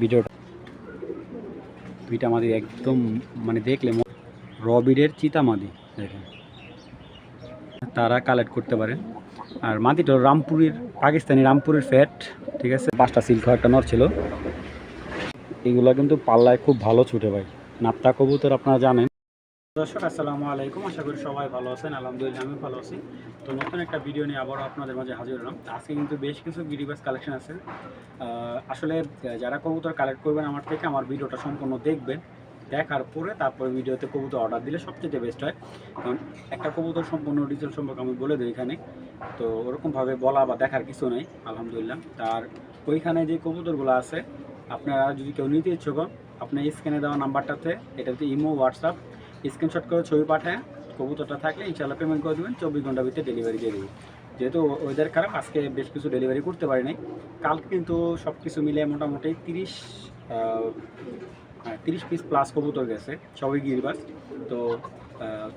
ভিডিওটা। পিটামাদি মাদি একদম মানে দেখলে রবিডের চিতামাদি দেখেন। তারা কালেক্ট করতে পারেন আর মাদিটা রামপুরের, পাকিস্তানি রামপুরের ফ্যাট ঠিক আছে? পাঁচটা সিল্ক একটা নর ছিল এগুলো কিন্তু পাল্লায় খুব ভালো ছুটে ভাই। নাপ্তা কবুতর আপনারা জানেন। দর্শক আসসালামু আলাইকুম। আশা করি সবাই ভালো আছেন। আলহামদুলিল্লাহ আমি ভালো আছি। তো নতুন একটা ভিডিও নিয়ে আবারও আপনাদের মাঝে হাজির হলাম। আজকে কিন্তু বেশ কিছু গিরিবাস কালেকশন আছে। আসলে যারা কবুতর কালেক্ট করবেন আমার থেকে আমার ভিডিওটা সম্পূর্ণ দেখবেন দেখার পরে তারপরে ভিডিওতে কবুতর অর্ডার দিলে সবচেয়ে বেস্ট হয়। কারণ একটা কবুতর সম্পূর্ণ ডিটেল সম্পর্কে আমি বলে দিই এখানে। তো ওরকমভাবে বলা বা দেখার কিছু নেই আলহামদুলিল্লাহ। তার ওইখানে যে কবুতরগুলো আছে আপনারা যদি কেউ নিতে ইচ্ছুক হন, আপনি স্ক্যানে দেওয়া নাম্বারটাতে এটাতে ইমো হোয়াটসঅ্যাপ স্ক্রিনশট করে ছবি পাঠায়, কবুতরটা থাকলে ইনশাল্লাহ পেমেন্ট করে দেবেন, চব্বিশ ঘণ্টার ভিতরে ডেলিভারি দিয়ে দেবে যেহেতু ওয়েদার খারাপ, আজকে বেশ কিছু ডেলিভারি করতে পারি নাই। কালকে কিন্তু সব কিছু মিলে মোটামুটি তিরিশ তিরিশ পিস প্লাস কবুতর গেছে, সবই গিরবাস তো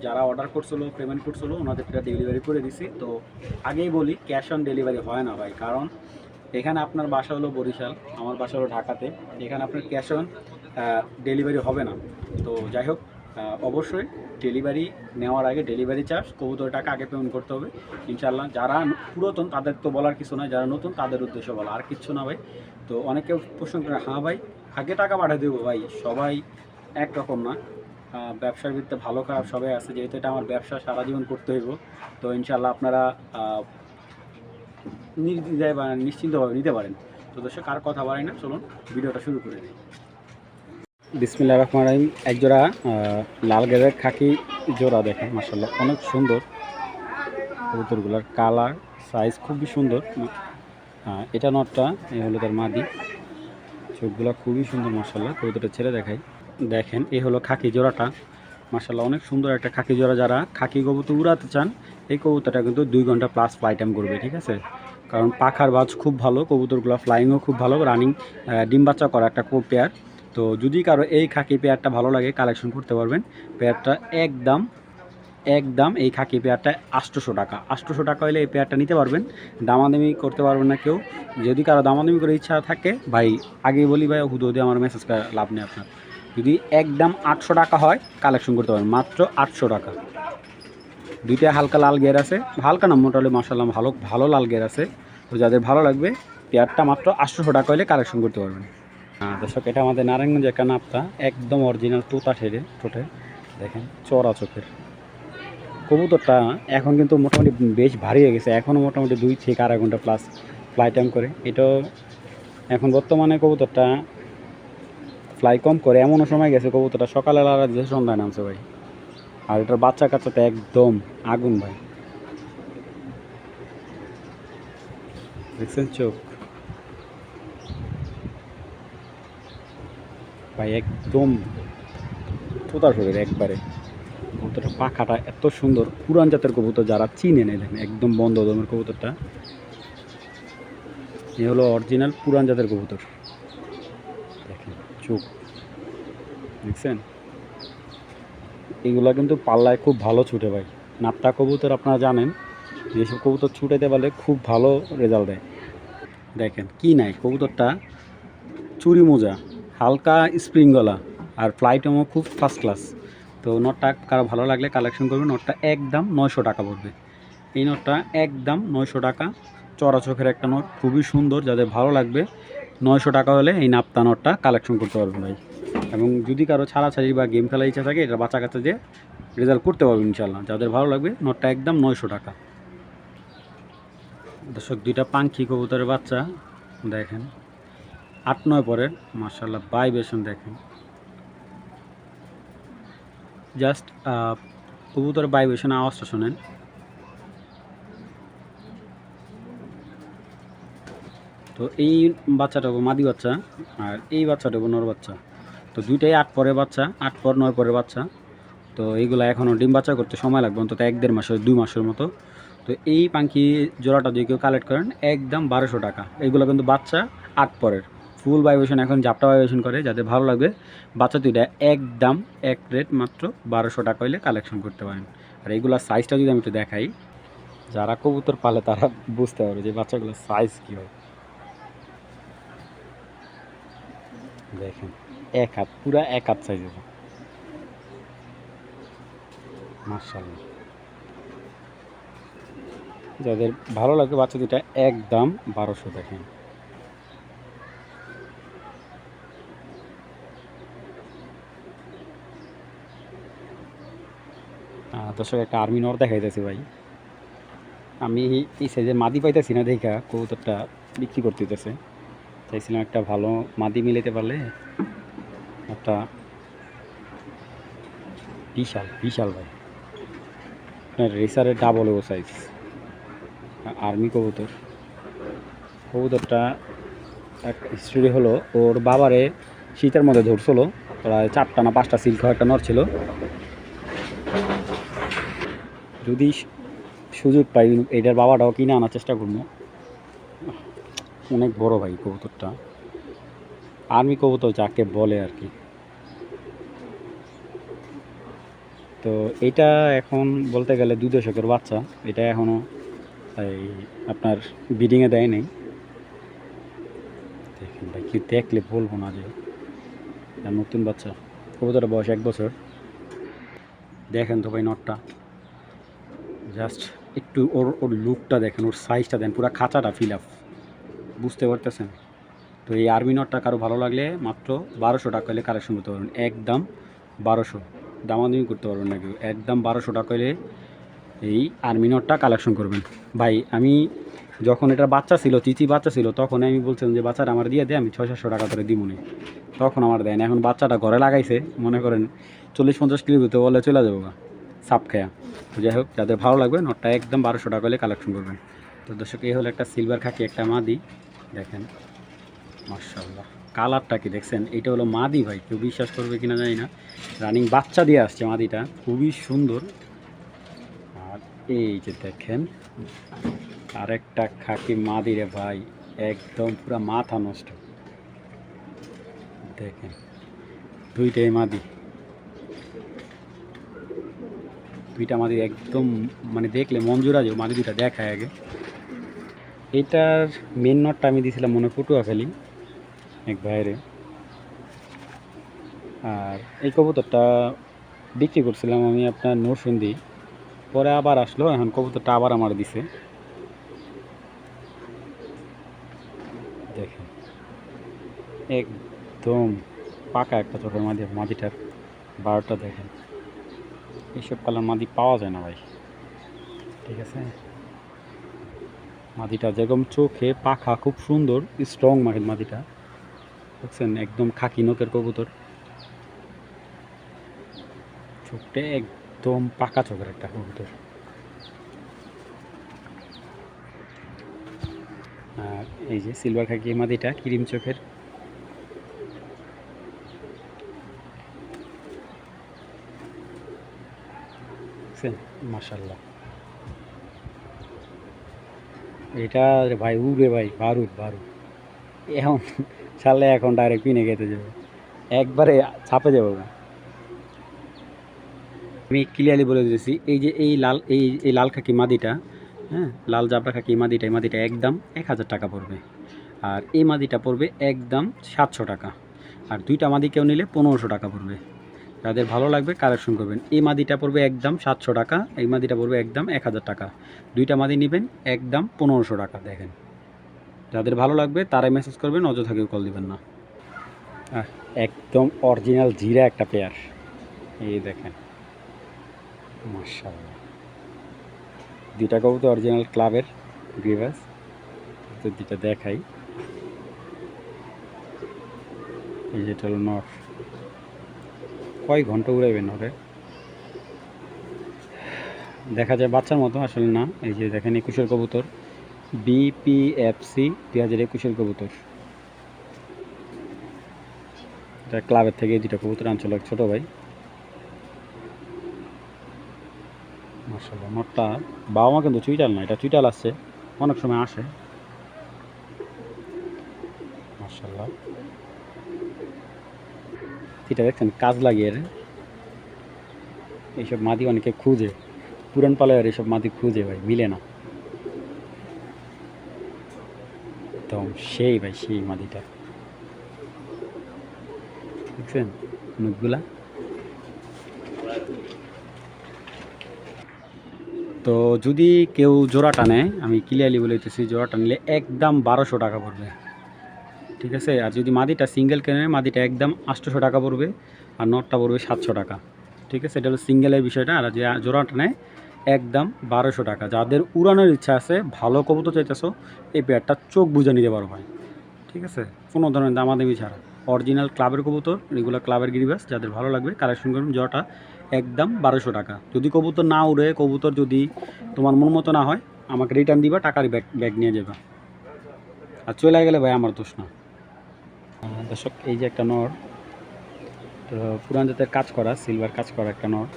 যারা অর্ডার করছিল পেমেন্ট করছিল ওনাদেরটা ডেলিভারি করে দিছি। তো, আগেই বলি ক্যাশ অন ডেলিভারি হয় না ভাই, কারণ এখানে আপনার বাসা হলো বরিশাল, আমার বাসা হলো ঢাকাতে। এখানে আপনার ক্যাশ অন ডেলিভারি হবে না। তো, যাই হোক অবশ্যই ডেলিভারি নেওয়ার আগে ডেলিভারি চার্জ কবুতর টাকা আগে পেমেন্ট করতে হবে। ইনশাল্লাহ যারা পুরাতন তাদের তো বলার কিছু নয় যারা নতুন তাদের উদ্দেশ্য বলা আর কিচ্ছু না ভাই। তো অনেকে প্রশ্ন করে হ্যাঁ ভাই আগে টাকা পাঠিয়ে দেবো ভাই। সবাই একরকম না। ব্যবসার ভিত্তিতে ভালো খারাপ সবাই আছে যেহেতু এটা আমার ব্যবসা সারা জীবন করতে হইব। তো ইনশাল্লাহ আপনারা আহ, নির্দ্বিধায় বা নিশ্চিন্তভাবে নিতে পারেন। তো দর্শক আর কথা বাড়াই না চলুন ভিডিওটা শুরু করে দিই। বিসমিল্লা রহমান রাহিম। একজোড়া লাল গেরের খাকি জোড়া দেখেন মাসাল্লাহ অনেক সুন্দর। কবুতরগুলোর কালার সাইজ খুবই সুন্দর। এটা নটটা, এ হলো তার মাদি। চোখগুলো খুবই সুন্দর মাসাল্লাহ কবুতরটা ছেড়ে দেখাই। দেখেন এই হলো খাকি জোড়াটা। মাসাল্লাহ অনেক সুন্দর একটা খাকি জোড়া। যারা খাকি কবুতর উড়াতে চান, এই কবুতরটা কিন্তু দুই ঘণ্টা প্লাস ফ্লাই টাইম করবে, ঠিক আছে? কারণ পাখার বাজ খুব ভালো, কবুতরগুলো ফ্লাইংও খুব ভালো রানিং ডিম বাচ্চা করা একটা খুব পেয়ার তো যদি কারও এই খাকি পেয়ারটা ভালো লাগে কালেকশন করতে পারবেন। পেয়ারটা একদম একদম এই খাকি পেয়ারটা আটশোশো টাকা। আটশোশো টাকা হলে এই পেয়ারটা নিতে পারবেন। দামাদামি করতে পারবেন না কেউ। যদি কারও দামাদামি করে ইচ্ছা থাকে, ভাই, আগেই বলি ভাই, হুদো দিয়ে আমার মেসেজ লাভ নেই আপনার। যদি একদম আটশো টাকা হয় কালেকশন করতে পারবেন। মাত্র আটশো টাকা। দুইটা হালকা লাল গিয়ার আছে। হালকা না মোটামুটি মাসাল্লাহ ভালো ভালো লাল গিয়ার আছে। তো যাদের ভালো লাগবে, পেয়ারটা মাত্র আটশোশো টাকা হলে কালেকশন করতে পারবেন। দর্শক, এটা আমাদের নারায়ণগঞ্জ একটা নাপতা, একদম অরিজিনাল তোতা ঠেরে ঠোঁটে। দেখেন চড়া চোখের। কবুতরটা এখন কিন্তু মোটামুটি বেশ ভারী হয়ে গেছে। এখনও মোটামুটি দুই থেকে আড়াই ঘণ্টা প্লাস ফ্লাই টাইম করে। এটাও এখন বর্তমানে কবুতরটা ফ্লাই কম করে। এমনও সময় গেছে কবুতরটা সকালে লারা যে সন্ধ্যায় নামছে ভাই। আর এটার বাচ্চা কাচ্চাটা একদম আগুন ভাই। দেখছেন চোখ? ভাই, একদম তোতা শরীর একবারে। কবুতরটা পাখাটা এত সুন্দর। পুরান জাতের কবুতর যারা চিনে দেখেন, একদম বন্ধ দমের কবুতরটা। এ হলো অরিজিনাল পুরান জাতের কবুতর। দেখেন, চোখ। দেখছেন? এগুলা কিন্তু পাল্লায় খুব ভালো ছুটে ভাই। নাপটা কবুতর আপনারা জানেন, যেসব কবুতর ছুটাইতে পারলে খুব ভালো রেজাল্ট দেয়। দেখেন, কি নাই, কবুতরটা চুরি মোজা। হালকা স্প্রিং গলা আর ফ্লাইটমও খুব ফার্স্ট ক্লাস তো নটটা কারও ভালো লাগলে কালেকশন করবে নটটা একদম নয়শো টাকা পড়বে। এই নটটা একদম নয়শো টাকা। চড়া চোখের একটা নট খুবই সুন্দর, যাদের ভালো লাগবে, নয়শো টাকা হলে এই নাপ্তা নটটা কালেকশন করতে পারবেন ভাই। এবং যদি কারও ছাড়াছাড়ি বা গেম খেলার ইচ্ছা থাকে, এটা বাচ্চা কাছে দিয়ে রেজাল্ট করতে পারবেন ইনশাল্লাহ যাদের ভালো লাগবে নটটা একদম নয়শো টাকা। দর্শক, দুইটা পাঙ্খি কবুতরের বাচ্চা, দেখেন। আট নয় পরের মার্শাল্লাহ বাই বেশন দেখেন। জাস্ট কবুতর ভাইব্রেশন আওয়াজটা শোনেন। তো এই বাচ্চাটা মাদি বাচ্চা, আর এই বাচ্চাটা নর বাচ্চা। তো দুইটাই আট পরের বাচ্চা, আট পর নয় পরের বাচ্চা। তো এইগুলো এখনও ডিম বাচ্চা করতে সময় লাগবে, অন্তত এক দেড় মাসের, দুই মাসের মতো। তো এই পাখি জোড়াটা যদি কেউ কালেক্ট করেন, একদম বারোশো টাকা। এইগুলো কিন্তু বাচ্চা, আট পরের। ফুল ভাইব্রেশন এখন জাপটা ভাইব্রেশন করে যাদের ভালো লাগবে। বাচ্চা দুইটা একদম এক রেট মাত্র বারোশো টাকা হইলে কালেকশন করতে পারেন। আর এইগুলোর সাইজটা যদি আমি একটু দেখাই, যারা কবুতর পালে তারা বুঝতে পারবে যে বাচ্চাগুলোর সাইজ কী হয়। দেখেন, এক হাত, পুরা এক হাত সাইজের মার্শাল্লাহ যাদের ভালো লাগবে বাচ্চা দুটা একদম বারোশো দেখেন। দর্শক একটা আর্মি নর দেখাইতেছি ভাই। আমি এই সাইজের মাদি পাইতেছি না দেখা, কবুতরটা বিক্রি করতে হইতেছে চাইছিলাম একটা ভালো মাদি মিলাতে পারলে একটা বিশাল বিশাল ভাই। আপনার রেসারের ডাবল ও সাইজ আর্মি কবুতর। কবুতরটা এক হিস্ট্রি হলো, ওর বাবারে শীতের মধ্যে ধরছিল, প্রায় চারটা না পাঁচটা সিল্ক একটা নর ছিল। যদি সুযোগ পাই, এটার বাবাটাও কিনে আনার চেষ্টা করব। অনেক বড় ভাই কবুতরটা। আর্মি কবুতর যাকে বলে আর কি। তো এটা এখন বলতে গেলে দুই দশকের বাচ্চা। এটা এখনও এই আপনার বিডিংয়ে দেয় নেই। দেখেন ভাই, কি দেখলে বলব না যে। নতুন বাচ্চা। কবুতরের বয়স এক বছর। দেখেন তো ভাই নটটা। জাস্ট একটু ওর ওর লুকটা দেখেন, ওর সাইজটা দেন পুরো খাঁচাটা ফিল আপ বুঝতে পারতেছেন? তো এই আর্মি নটটা কারও ভালো লাগলে মাত্র বারোশো টাকা হলে কালেকশন করতে পারবেন। একদম বারোশো। দামাদামি করতে পারবেন না কেউ। একদম বারোশো টাকা হলে এই আর্মি নটটা কালেকশন করবেন। ভাই, আমি যখন এটা বাচ্চা ছিল চিচি বাচ্চা ছিল, তখন আমি বলছিলাম যে, বাচ্চাটা আমার দিয়ে দে, আমি ছয় সাতশো টাকা করে দিব নি। তখন আমার দেয় এখন বাচ্চাটা ঘরে লাগাইছে। মনে করেন চল্লিশ পঞ্চাশ কিলো দিতে বলে চলে যাব গা সাপ খেয়া। তো যাই হোক, যাদের ভালো লাগবে, নটটা একদম বারোশো টাকা হলে কালেকশন করবেন। তো দর্শক, এই হলো একটা সিলভার খাকি, একটা মাদি। দেখেন মার্শাল্লাহ কালারটা কি দেখছেন? এটা হলো মাদি ভাই, কেউ বিশ্বাস করবে কিনা জানি না। রানিং বাচ্চা দিয়ে আসছে মাদিটা, খুবই সুন্দর। আর এই যে দেখেন, আরেকটা খাকি মাদি রে ভাই, একদম পুরো মাথা নষ্ট। দেখেন, দুইটাই মাদি। দুইটা মাদি একদম মানে দেখলে জোড়া যে মাদি দুইটা দেখায় আগে। এটার মেন নটটা আমি দিয়েছিলাম মনে পটুয়াখালী এক বাইরে আর এই কবুতরটা বিক্রি করছিলাম আমি আপনার নরসিংদী, পরে আবার আসলো, এখন কবুতরটা আবার আমার দিছে। দেখেন, একদম পাকা একটা চোখের মাঝে মাদিটার বারোটা দেখেন। এইসব কালার মাদি পাওয়া যায় না ভাই। ঠিক আছে? মাদিটা যেরকম চোখে পাখা খুব সুন্দর স্ট্রং মাদিটা। বুঝছেন? একদম খাকি নখের কবুতর। চোখটা একদম পাকা চোখের একটা কবুতর। আর এই যে সিলভার খাকি মাদিটা, ক্রিম চোখের। বুঝছেন মাসাল্লাহ এটা ভাই উড়ে ভাই, বারুদ বারুদ। এখন ছাড়লে এখন ডাইরেক্ট পিনে খেতে যাবে। একবারে ছাপে যাব আমি ক্লিয়ারলি বলে দিয়েছি এই যে এই লাল, এই এই লাল খাকি মাদিটা হ্যাঁ লাল জাবরা খাকি মাদিটা, এই মাদিটা একদম এক হাজার টাকা পড়বে। আর এই মাদিটা পড়বে একদম সাতশো টাকা। আর দুইটা মাদি কেউ নিলে পনেরোশো টাকা পড়বে। যাদের ভালো লাগবে কালেকশন করবেন। এই মাদিটা পড়বে একদম সাতশো টাকা, এই মাদিটা পড়বে একদম এক হাজার টাকা। দুইটা মাদি নেবেন, একদম পনেরোশো টাকা, দেখেন। যাদের ভালো লাগবে তারাই মেসেজ করবেন, অযথা কেউ কল দিবেন না। একদম অরিজিনাল জিরা একটা পেয়ার এই দেখেন। মার্শাল্লাহ দুইটা কবুতর অরিজিনাল ক্লাবের গ্রিভাস তো দুইটা দেখাই। এই যেটা হলো নট কয় ঘণ্টা উড়াইবেন ওরে। দেখা যায় বাচ্চার মতো আসলে না, এই যে দেখেন একুশের কবুতর বিপিএফসি দুই হাজার একুশের কবুতর। এটা ক্লাবের থেকে দুটা কবুতর আনছিল এক ছোটো ভাই। মার্শাল্লাহ নটটা বাবা মা কিন্তু চুইটাল না, এটা চুইটাল আসছে অনেক সময় আসে। মার্শাল্লাহ এটা দেখছেন, কাজ লাগিয়ে রে। এইসব মাদি অনেকে খুঁজে। পুরান পালায়ের এইসব মাদি খুঁজে ভাই, মিলে না। একদম সেই ভাই, সেই মাদিটা। দেখছেন মুখগুলা? তো যদি কেউ জোড়া টানে আমি ক্লিয়ারলি বলেতেছি জোড়া টানলে একদম বারোশো টাকা পড়বে। ঠিক আছে? আর যদি মাদিটা সিঙ্গেল কেনে মাদিটা একদম আটশোশো টাকা পড়বে আর নটটা পড়বে সাতশো টাকা। ঠিক আছে? এটা হলো সিঙ্গেলের বিষয়টা। আর যে জোড়াটা নেয়, একদম বারোশো টাকা। যাদের উড়ানোর ইচ্ছা আছে, ভালো কবুতর চাইতেছো, এই পেয়ারটা চোখ বুঝে নিতে পারো ভাই। ঠিক আছে? কোনো ধরনের দামাদামি ছাড়া। অরিজিনাল ক্লাবের কবুতর রেগুলার ক্লাবের গিরিবাস, যাদের ভালো লাগবে কালেকশন করবেন জোড়াটা একদম বারোশো টাকা। যদি কবুতর না উড়ে, কবুতর যদি তোমার মন মতো না হয়, আমাকে রিটার্ন দিবা, টাকার ব্যাগ ব্যাগ নিয়ে যাবা। আর চলে গেলে ভাই আমার দোষ না। দর্শক, এই যে একটা নর, তো পুরান জাতের কাজ করা সিলভার কাজ করা একটা নর।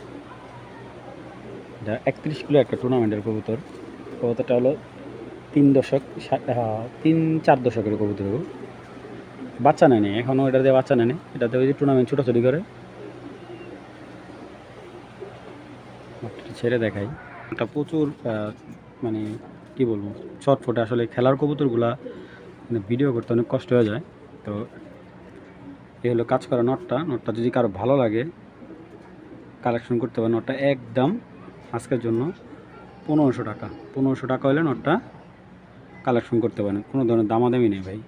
এটা একত্রিশ কিলো একটা টুর্নামেন্টের কবুতর। কবুতরটা হলো তিন দশক তিন চার দশকের কবুতর। বাচ্চা নেয়নি এখনও এটা দিয়ে বাচ্চা নেয়নি। এটাতে ওই যে টুর্নামেন্ট ছোটাছুটি করে। ছেড়ে দেখাই। এটা প্রচুর মানে কি বলব শর্ট ফুটে আসলে খেলার কবুতরগুলা মানে ভিডিও করতে অনেক কষ্ট হয়ে যায়। তো এই হলো কাজ করা নটটা। নটটা যদি কারও ভালো লাগে কালেকশন করতে পারে নটটা একদম আজকের জন্য পনেরোশো টাকা। পনেরোশো টাকা হলে নটটা কালেকশন করতে পারেন। কোনো ধরনের দামাদামি নেই ভাই।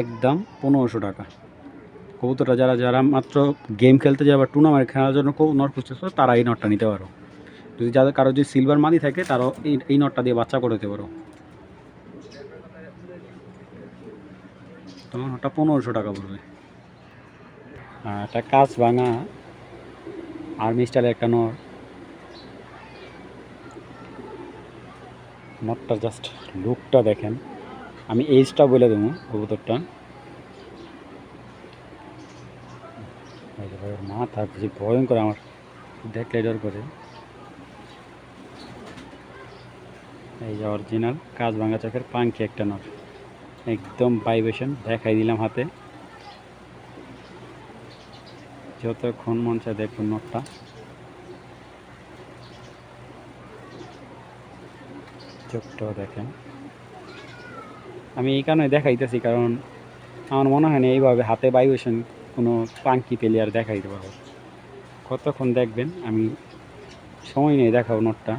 একদম পনেরোশো টাকা। কবুতরটা যারা যারা মাত্র গেম খেলতে যায় বা টুর্নামেন্ট খেলার জন্য নট খুঁজতেছো, তারা এই নটটা নিতে পারো। যদি যাদের, কারও যদি সিলভার মাদি থাকে, তারাও এই এই নটটা দিয়ে বাচ্চা করে দিতে পারো। তোমার ওটা পনেরোশো টাকা পড়বে। আর একটা কাজ ভাঙা আর্মি স্টাইলের একটা নর। নটটা জাস্ট লুকটা দেখেন। আমি এইজটা বলে দেবো কবুতরটা। মাথা যে ভয়ঙ্কর আমার। দেখলে ডর করে। এই যে অরিজিনাল কাজ ভাঙা চোখের পাঙ্কি একটা নট একদম ভাইব্রেশন দেখাই দিলাম হাতে। যতক্ষণ মন চায় দেখুন নটটা। চোখটাও দেখেন। আমি এই কারণে দেখাইতেছি, কারণ আমার মনে হয় না এইভাবে হাতে ভাইব্রেশন কোনো পাঙ্কি পেলে আর দেখাইতে পারব। কতক্ষণ দেখবেন, আমি সময় নেই দেখাবো নোটটা।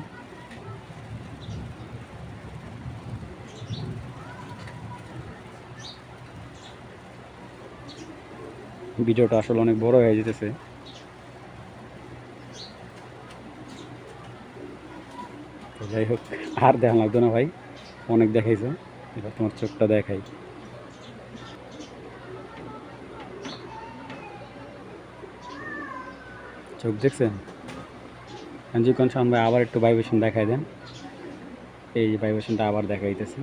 ভিডিওটা আসলে অনেক বড় হয়ে যেতেছে। যাই হোক, আর দেখা লাগতো না ভাই। অনেক দেখাইছো, এবার তোমার চোখটা দেখাই। চোখ দেখছেন? সঞ্জীবগঞ্জ শান ভাই আবার একটু ভাইব্রেশন দেখাই দেন। এই ভাইব্রেশনটা আবার দেখাইতেছি।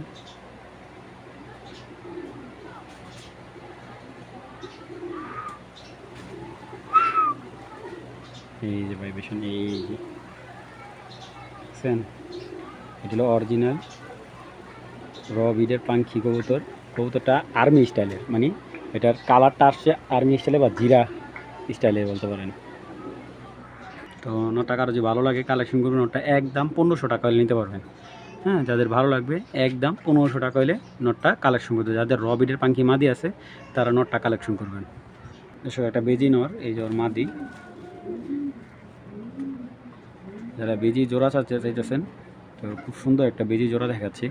এই যে ভাইব্রেশন এই যে এটা হলো অরিজিনাল র বিডের পাঙ্খি কবুতর। কবুতরটা আর্মি স্টাইলের মানে এটার কালারটা আসছে আর্মি স্টাইলে বা জিরা স্টাইলে বলতে পারেন। তো নটা কারও যদি ভালো লাগে কালেকশন করবেন ওটা একদম পনেরোশো টাকা হলে নিতে পারবেন। হ্যাঁ যাদের ভালো লাগবে, একদম পনেরোশো টাকা হলে নটটা কালেকশন করতে যাদের র বিডের পাঙ্খি মাদি আছে, তারা নটটা কালেকশন করবেন। এসব একটা বেজি নর এই যে ওর মাদি। যারা বেজি জোড়া চাচ্ছে, চাইতেছেন, তো খুব সুন্দর একটা বেজি জোড়া দেখাচ্ছি।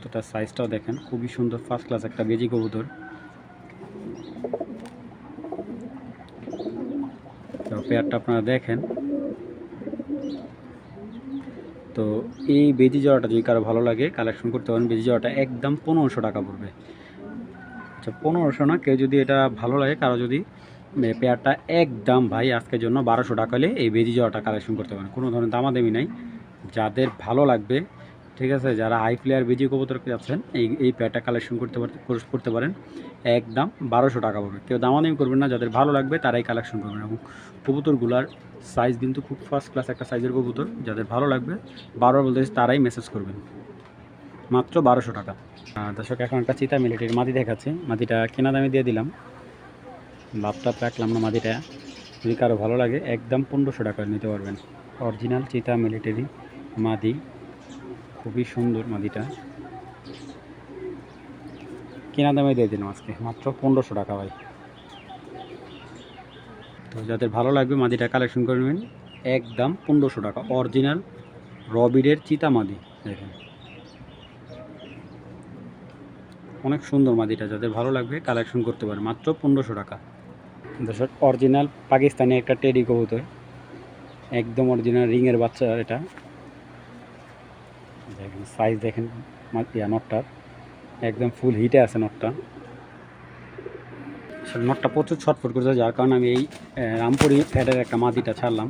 তো তার সাইজটাও দেখেন, খুবই সুন্দর ফার্স্ট ক্লাস একটা বেজি কবুতর। তো পেয়ারটা আপনারা দেখেন। তো এই বেজি জোড়াটা যদি কারও ভালো লাগে কালেকশন করতে পারেন, বেজি জোড়াটা একদম পনেরোশো টাকা পড়বে। আচ্ছা পনেরোশো না, কেউ যদি এটা ভালো লাগে, কারও যদি পেয়ারটা একদম ভাই আজকের জন্য বারোশো টাকা হলে এই বেজি জোড়াটা কালেকশন করতে পারেন। কোনো ধরনের দামাদামি নাই। যাদের ভালো লাগবে, ঠিক আছে, যারা হাই প্লেয়ার বেজি কবুতর যাচ্ছেন, এই এই পেয়ারটা কালেকশন করতে করতে পারেন। একদম বারোশো টাকা পড়বে। কেউ দামাদামি করবেন না, যাদের ভালো লাগবে তারাই কালেকশন করবেন। এবং কবুতরগুলার সাইজ কিন্তু খুব ফার্স্ট ক্লাস একটা সাইজের কবুতর। যাদের ভালো লাগবে, বারবার বলতে তারাই মেসেজ করবেন। মাত্র বারোশো টাকা। দর্শক, এখন একটা চিতা মিলিটারির মাটি দেখাচ্ছে। মাটিটা কেনা দামে দিয়ে দিলাম। লাভটা রাখলাম না মাদিটা যদি কারও ভালো লাগে, একদম পনেরোশো টাকা নিতে পারবেন। অরিজিনাল চিতা মিলিটারি মাদি। খুবই সুন্দর মাদিটা। কেনা দামে দিয়ে দিলাম আজকে, মাত্র পনেরোশো টাকা ভাই। তো যাদের ভালো লাগবে মাদিটা কালেকশন করে নেবেন, একদম পনেরোশো টাকা। অরিজিনাল রবিডের চিতা মাদি, দেখেন। অনেক সুন্দর মাদিটা, যাদের ভালো লাগবে কালেকশন করতে পারে মাত্র পনেরোশো টাকা। দর্শক অরিজিনাল পাকিস্তানি একটা টেডি কবুতর। একদম অরিজিনাল রিংয়ের বাচ্চা এটা। দেখেন সাইজ দেখেন নটটার একদম ফুল হিটে আছে নটটা আসলে নটটা প্রচুর ছটফট করছে, যার কারণে আমি এই রামপুরি ফ্যাটের একটা মাটিটা ছাড়লাম।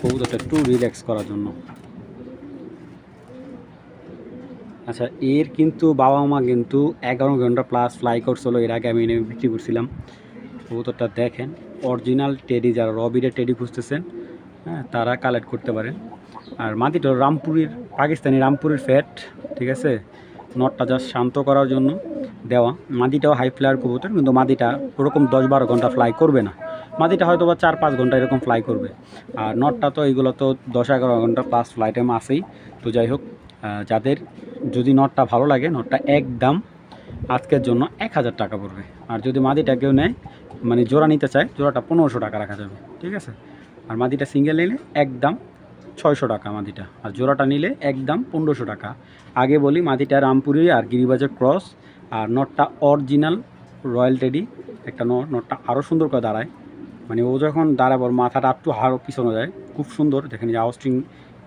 কবুতরটা একটু রিল্যাক্স করার জন্য। আচ্ছা এর কিন্তু বাবা মা কিন্তু এগারো ঘণ্টা প্লাস ফ্লাই করছিল এর আগে আমি বিক্রি করছিলাম। কবুতরটা দেখেন। অরিজিনাল টেডি যারা রবিডের টেডি খুঁজতেছেন হ্যাঁ তারা কালেক্ট করতে পারেন। আর মাটিটা রামপুরের, পাকিস্তানি রামপুরের ফ্যাট ঠিক আছে? নটটা জাস্ট শান্ত করার জন্য দেওয়া। মাদিটাও হাই ফ্লায়ার কবুতর, কিন্তু মাদিটা ওরকম দশ বারো ঘণ্টা ফ্লাই করবে না। মাদিটা হয়তো বা চার পাঁচ ঘণ্টা এরকম ফ্লাই করবে। আর নটটা তো এইগুলো তো দশ এগারো ঘণ্টা প্লাস ফ্লাই টাইম আসেই তো যাই হোক যাদের যদি নটটা ভালো লাগে, নটটা একদম আজকের জন্য এক হাজার টাকা পড়বে। আর যদি মাদিটা কেউ নেয় মানে জোড়া নিতে চায়, জোড়াটা পনেরোশো টাকা রাখা যাবে, ঠিক আছে? আর মাদিটা সিঙ্গেল নিলে একদম ছয়শো টাকা মাদিটা, আর জোড়াটা নিলে একদম পনেরোশো টাকা। আগে বলি, মাদিটা রামপুরি আর গিরিবাজার ক্রস, আর নটটা অরিজিনাল, রয়্যাল টেডি, একটা নট, নটটা আরও সুন্দর করে দাঁড়ায়। মানে ও যখন দাঁড়াবে, ওর মাথাটা একটু আরও পিছনে যায়, খুব সুন্দর, দেখেন যে আউস্ট্রিং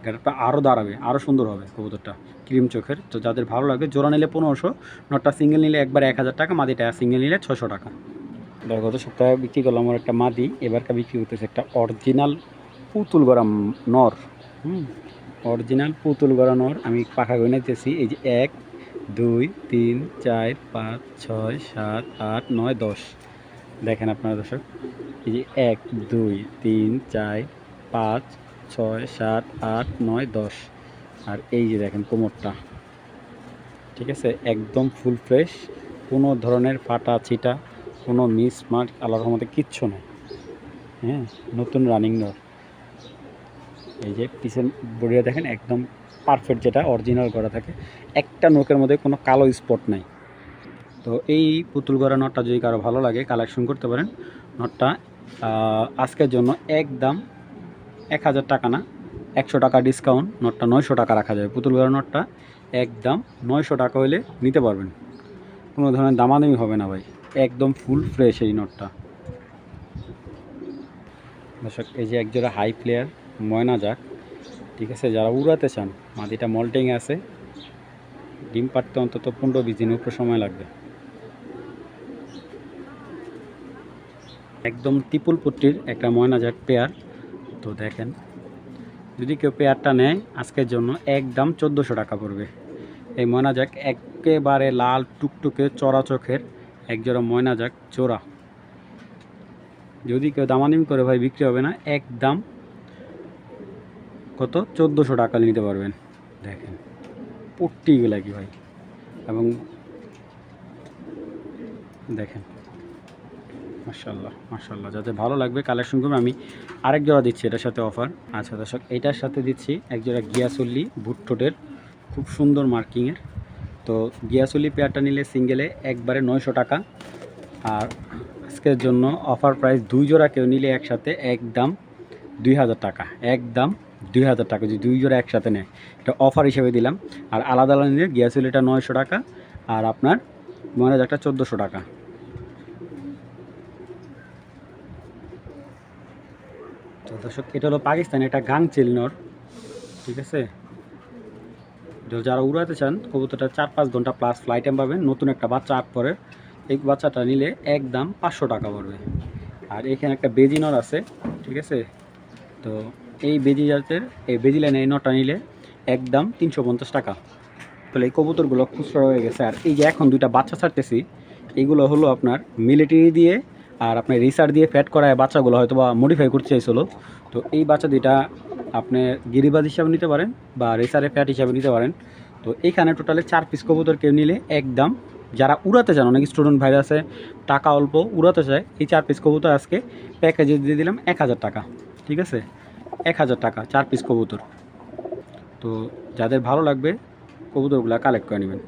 গ্যাটারটা আরও দাঁড়াবে আরও সুন্দর হবে কবুতরটা। ক্রিম চোখের। তো যাদের ভালো লাগে জোড়া নিলে পনেরোশো, নটটা সিঙ্গেল নিলে একবার এক হাজার টাকা, মাদিটা সিঙ্গেল নিলে ছশো টাকা। ধর গত সপ্তাহে বিক্রি করলাম আমার একটা মাদি, এবারকার বিক্রি করতেছে একটা অরিজিনাল পুতুল গরম নর। হুম, অরিজিনাল পুতুল গড়া নর আমি পাখা গণাইতেছি এই যে এক, দুই, তিন, চার, পাঁচ, ছয়, সাত, আট, নয়, দশ। দেখেন আপনারা দর্শক, এই যে এক, দুই, তিন, চার, পাঁচ, ছয়, সাত, আট, নয়, দশ। আর এই যে দেখেন কোমরটা, ঠিক আছে? একদম ফুল ফ্রেশ কোনো ধরনের ফাটা ছিটা, কোনো মিস মার্ক আল্লাহর মধ্যে কিচ্ছু নেই। হ্যাঁ নতুন রানিং নর এই যে পিছন বডিটা দেখেন, একদম পারফেক্ট যেটা অরিজিনাল করা থাকে। একটা নোকের মধ্যে কোনো কালো স্পট নাই। তো এই পুতুল গড়া নটটা যদি কারও ভালো লাগে কালেকশন করতে পারেন। নটটা আজকের জন্য একদম এক হাজার টাকা না একশো টাকা ডিসকাউন্ট নটটা নয়শো টাকা রাখা যাবে। পুতুল গড়া নটটা একদম নয়শো টাকা হলে নিতে পারবেন। কোনো ধরনের দামাদামি হবে না ভাই। একদম ফুল ফ্রেশ এই নটটা। দর্শক, এই যে একজোড়া হাই প্লেয়ার ময়না যাক। ঠিক আছে, যারা উড়াতে চান, মাটিটা মল্টিং আছে। ডিম পাড়তে অন্তত পনেরো বিশ দিন উপরে সময় লাগবে। একদম ত্রিপুল পট্টির একটা ময়না যাক পেয়ার তো দেখেন যদি কেউ পেয়ারটা নেয়, আজকের জন্য একদম চোদ্দোশো টাকা পড়বে। এই ময়না যাক একেবারে লাল, টুকটুকে, চড়া চোখের একজোড়া ময়না যাক চোরা। যদি কেউ দামাদামি করে ভাই, বিক্রি হবে না, একদম কত? চোদ্দোশো টাকা নিতে পারবেন। দেখেন, পট্টিগুলা কি ভাই? এবং দেখেন মার্শাল্লাহ মার্শাল্লাহ যাতে ভালো লাগবে কালেকশন করবে, আমি আরেক জোড়া দিচ্ছি এটার সাথে অফার আচ্ছা দর্শক, এটার সাথে দিচ্ছি এক জোড়া গিয়াসল্লি ভুট্টোটের খুব সুন্দর মার্কিংয়ের তো গিয়াসল্লি পেয়ারটা নিলে সিঙ্গেলে একবারে নয়শো টাকা। আর আজকের জন্য অফার প্রাইস দুই জোড়া কেউ নিলে একসাথে একদম দুই হাজার টাকা। একদম দুই হাজার টাকা, যদি দুই জোড়া একসাথে নেয়। এটা অফার হিসেবে দিলাম। আর আলাদা আলাদা নিলে গিয়াসুলিটা নয়শো টাকা, আর আপনার মহারাজ একটা চোদ্দোশো টাকা। দর্শক এটা হলো পাকিস্তানি একটা গাং চিলনর ঠিক আছে? যারা উড়াতে চান, কবুতরটা চার পাঁচ ঘণ্টা প্লাস ফ্লাইট টাইম পাবেন, নতুন একটা বাচ্চা আট পরে এই বাচ্চাটা নিলে একদম পাঁচশো টাকা পড়বে। আর এখানে একটা বেজিনর আছে, ঠিক আছে? তো এই বেজি জাতের, এই বেজি লাইনে এই নটা নিলে একদম তিনশো পঞ্চাশ টাকা। তাহলে এই কবুতরগুলো খুচরা হয়ে গেছে। আর এই যে এখন দুইটা বাচ্চা ছাড়তেছি, এগুলো হলো আপনার মিলিটারি দিয়ে আর আপনার রিসার্চ দিয়ে ফ্যাট করায় বাচ্চাগুলো হয়তো বা মডিফাই করতে চাইছিল। তো এই বাচ্চা দুইটা আপনি গিরিবাজ হিসাবে নিতে পারেন বা রেসারে ফ্যাট হিসাবে নিতে পারেন। তো এইখানে টোটালে চার পিস কবুতর কেউ নিলে একদম যারা উড়াতে চান, অনেক স্টুডেন্ট ভাইরা আছে, টাকা অল্প উড়াতে চায়, এই চার পিস কবুতর আজকে প্যাকেজে দিয়ে দিলাম এক হাজার টাকা। ঠিক আছে? এক হাজার টাকা, চার পিস কবুতর। তো যাদের ভালো লাগবে, কবুতরগুলো কালেক্ট করে নেবেন।